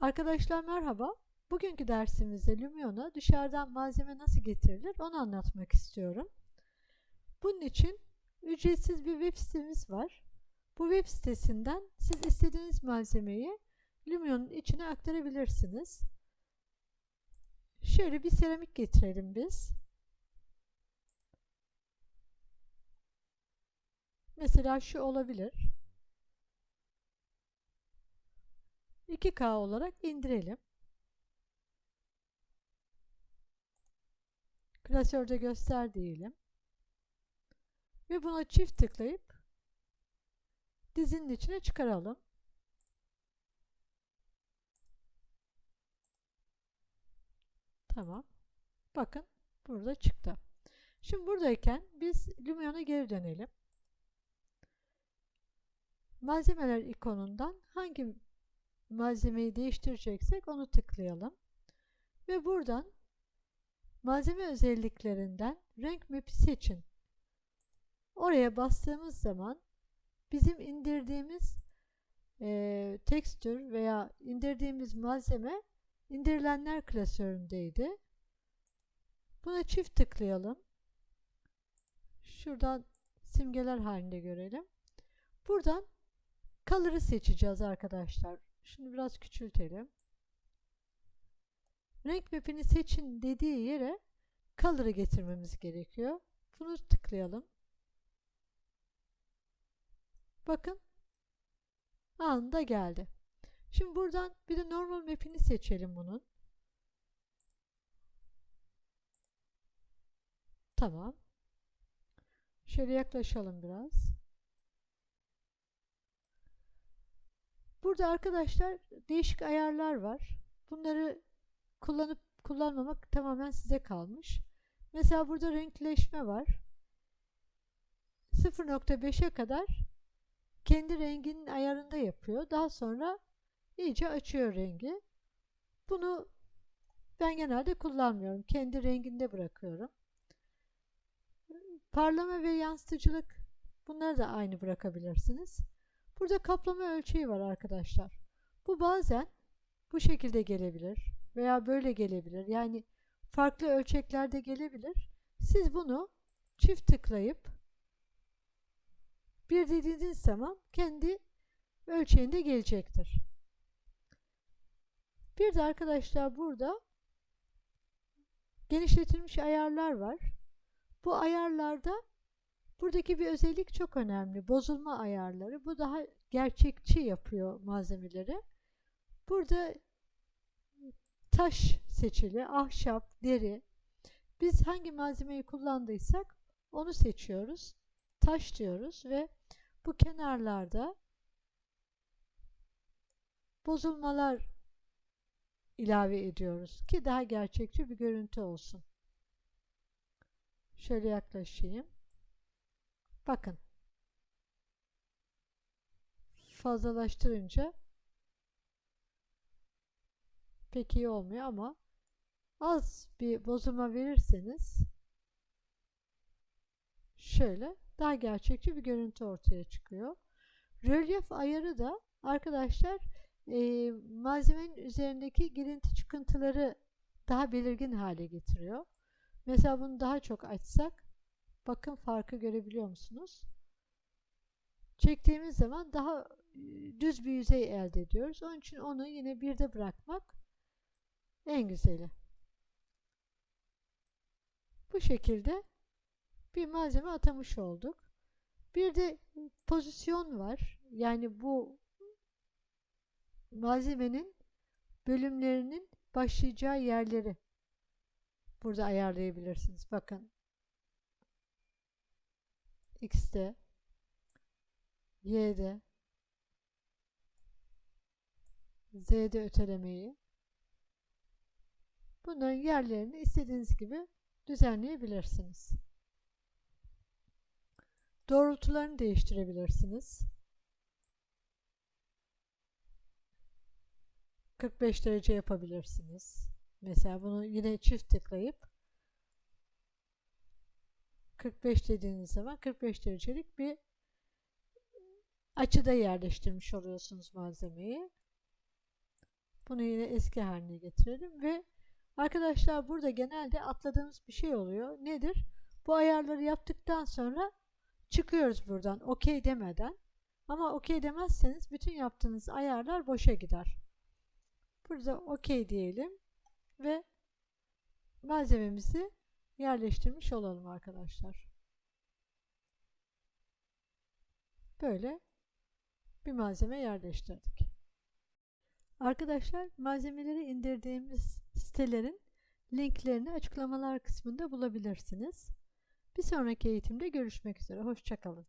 Arkadaşlar merhaba. Bugünkü dersimizde Lumion'a dışarıdan malzeme nasıl getirilir onu anlatmak istiyorum. Bunun için ücretsiz bir web sitemiz var. Bu web sitesinden siz istediğiniz malzemeyi Lumion'un içine aktarabilirsiniz. Şöyle bir seramik getirelim biz. Mesela şu olabilir. 2K olarak indirelim. Klasörde göster diyelim. Ve buna çift tıklayıp dizinin içine çıkaralım. Tamam. Bakın burada çıktı. Şimdi buradayken biz Lumion'a geri dönelim. Malzemeler ikonundan hangi malzemeyi değiştireceksek onu tıklayalım. Ve buradan malzeme özelliklerinden renk map'i seçin. Oraya bastığımız zaman bizim indirdiğimiz e, tekstür veya indirdiğimiz malzeme indirilenler klasöründeydi. Buna çift tıklayalım. Şuradan simgeler halinde görelim. Buradan color'ı seçeceğiz arkadaşlar. Şunu biraz küçültelim. Renk map'ini seçin dediği yere color'ı getirmemiz gerekiyor. Bunu tıklayalım. Bakın anında geldi. Şimdi buradan bir de normal map'ini seçelim bunun. Tamam. Şöyle yaklaşalım biraz. Burada arkadaşlar değişik ayarlar var. Bunları kullanıp kullanmamak tamamen size kalmış. Mesela burada renkleşme var. 0.5'e kadar kendi renginin ayarında yapıyor. Daha sonra iyice açıyor rengi. Bunu ben genelde kullanmıyorum. Kendi renginde bırakıyorum. Parlama ve yansıtıcılık bunları da aynı bırakabilirsiniz. Burada kaplama ölçeği var arkadaşlar. Bu bazen bu şekilde gelebilir veya böyle gelebilir. Yani farklı ölçeklerde gelebilir. Siz bunu çift tıklayıp bir dediğiniz zaman kendi ölçeğinde gelecektir. Bir de arkadaşlar burada genişletilmiş ayarlar var. Bu ayarlarda buradaki bir özellik çok önemli. Bozulma ayarları. Bu daha gerçekçi yapıyor malzemeleri. Burada taş seçili, ahşap, deri. Biz hangi malzemeyi kullandıysak onu seçiyoruz. Taş diyoruz ve bu kenarlarda bozulmalar ilave ediyoruz ki daha gerçekçi bir görüntü olsun. Şöyle yaklaşayım. Bakın. Fazlalaştırınca pek iyi olmuyor ama az bir bozulma verirseniz şöyle daha gerçekçi bir görüntü ortaya çıkıyor. Rölyef ayarı da arkadaşlar e, malzemenin üzerindeki girinti çıkıntıları daha belirgin hale getiriyor. Mesela bunu daha çok açsak bakın farkı görebiliyor musunuz? Çektiğimiz zaman daha düz bir yüzey elde ediyoruz. Onun için onu yine birde bırakmak en güzeli. Bu şekilde bir malzeme atamış olduk. Bir de pozisyon var. Yani bu malzemenin bölümlerinin başlayacağı yerleri burada ayarlayabilirsiniz. Bakın X'de Y'de Z'de ötelemeyi bunların yerlerini istediğiniz gibi düzenleyebilirsiniz. Doğrultularını değiştirebilirsiniz. 45 derece yapabilirsiniz. Mesela bunu yine çift tıklayıp 45 dediğiniz zaman 45 derecelik bir açıda yerleştirmiş oluyorsunuz malzemeyi. Bunu yine eski haline getirelim ve arkadaşlar burada genelde atladığımız bir şey oluyor. Nedir? Bu ayarları yaptıktan sonra çıkıyoruz buradan okey demeden. Ama okey demezseniz bütün yaptığınız ayarlar boşa gider. Burada okey diyelim ve malzememizi yerleştirmiş olalım arkadaşlar. Böyle bir malzeme yerleştirdik. Arkadaşlar malzemeleri indirdiğimiz sitelerin linklerini açıklamalar kısmında bulabilirsiniz. Bir sonraki eğitimde görüşmek üzere. Hoşçakalın.